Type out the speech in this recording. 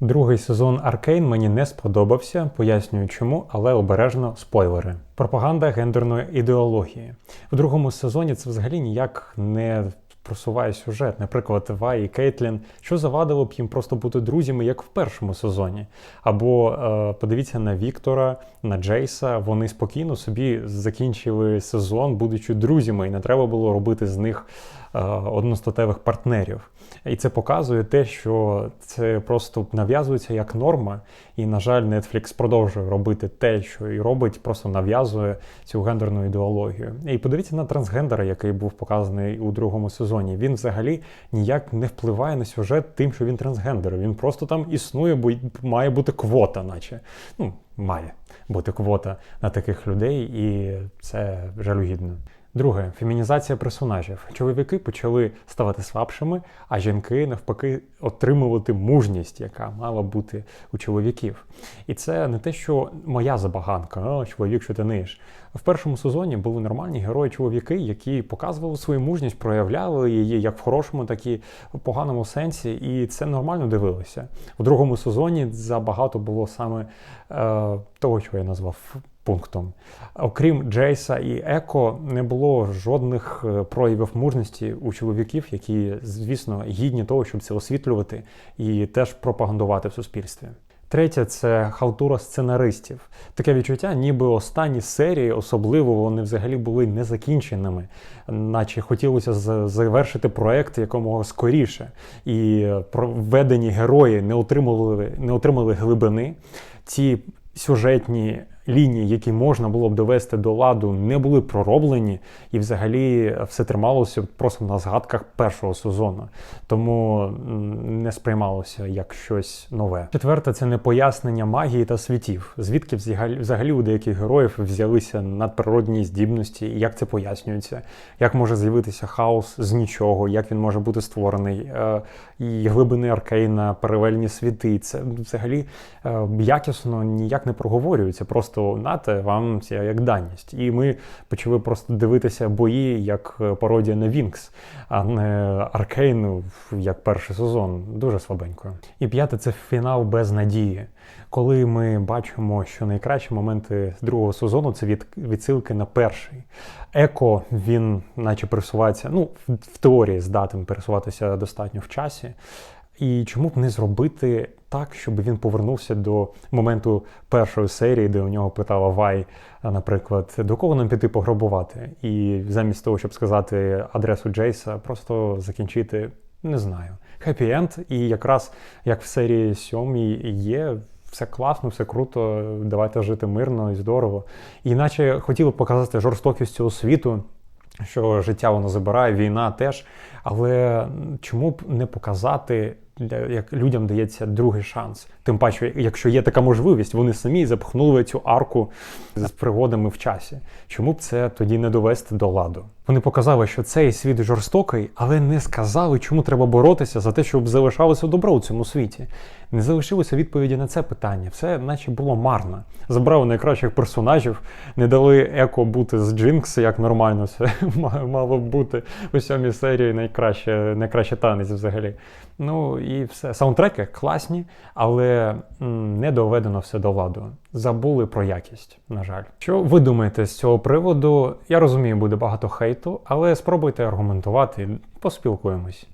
Другий сезон Аркейн мені не сподобався, пояснюю чому, але обережно спойлери. Пропаганда гендерної ідеології. В другому сезоні це взагалі ніяк не просуває сюжет. Наприклад, Вай і Кейтлін, що завадило б їм просто бути друзями, як в першому сезоні. Або е, подивіться на Віктора, на Джейса. Вони спокійно собі закінчили сезон, будучи друзями, і не треба було робити з них одностатевих партнерів. І це показує те, що це просто нав'язується як норма, і, на жаль, Netflix продовжує робити те, що і робить, просто нав'язує цю гендерну ідеологію. І подивіться на трансгендера, який був показаний у другому сезоні. Він взагалі ніяк не впливає на сюжет тим, що він трансгендер. Він просто там існує, бо має бути квота, наче. Ну, має бути квота на таких людей, і це жалюгідно. Друге фемінізація персонажів. Чоловіки почали ставати слабшими, а жінки навпаки отримувати мужність, яка мала бути у чоловіків. І це не те, що моя забаганка, а чоловік, що ти ниш. В першому сезоні були нормальні герої-чоловіки, які показували свою мужність, проявляли її як в хорошому, так і в поганому сенсі, і це нормально дивилося. В другому сезоні забагато було саме е, того, що я назвав пунктом. Окрім Джейса і Еко, не було жодних е, проявів мужності у чоловіків, які, звісно, гідні того, щоб це освітлювати і теж пропагандувати в суспільстві. Третє це халтура сценаристів. Таке відчуття, ніби останні серії, особливо вони взагалі були незакінченими, наче хотілося завершити проект якомога скоріше. І введені герої не отримали, не отримали глибини. Ці сюжетні лінії, які можна було б довести до ладу, не були пророблені, і взагалі все трималося просто на згадках першого сезону, тому не сприймалося як щось нове. Четверте, це не пояснення магії та світів, звідки взагалі у деяких героїв взялися надприродні здібності, і як це пояснюється, як може з'явитися хаос з нічого, як він може бути створений, е, і глибини аркейна, паралельні світи. Це взагалі е, якісно ніяк не проговорюється. Просто просто нате вам це як даність. І ми почали просто дивитися бої як е, пародія на Вінкс, а не Аркейну як перший сезон. Дуже слабенько. І п'яте це фінал без надії. Коли ми бачимо, що найкращі моменти другого сезону це від відсилки на перший. Еко він, наче пересувається, ну в теорії здатен пересуватися достатньо в часі. І чому б не зробити так, щоб він повернувся до моменту першої серії, де у нього питала Вай, наприклад, до кого нам піти пограбувати? І замість того, щоб сказати адресу Джейса, просто закінчити не знаю. Хеппі енд, і якраз як в серії сьомій є. Все класно, все круто, давайте жити мирно і здорово. І наче хотіли показати жорстокість цього світу, що життя воно забирає, війна теж. Але чому б не показати як людям дається другий шанс. Тим паче, якщо є така можливість, вони самі запхнули цю арку з пригодами в часі. Чому б це тоді не довести до ладу? Вони показали, що цей світ жорстокий, але не сказали, чому треба боротися за те, щоб залишалося добро у цьому світі. Не залишилося відповіді на це питання. Все, наче було марно. Забрали найкращих персонажів, не дали еко бути з Джинкс, як нормально це мало бути у сьомій серії найкраще, найкраще танець взагалі. Ну і все. Саундтреки класні, але не доведено все до ладу. Забули про якість, на жаль. Що ви думаєте з цього приводу? Я розумію, буде багато хейту, але спробуйте аргументувати, поспілкуємось.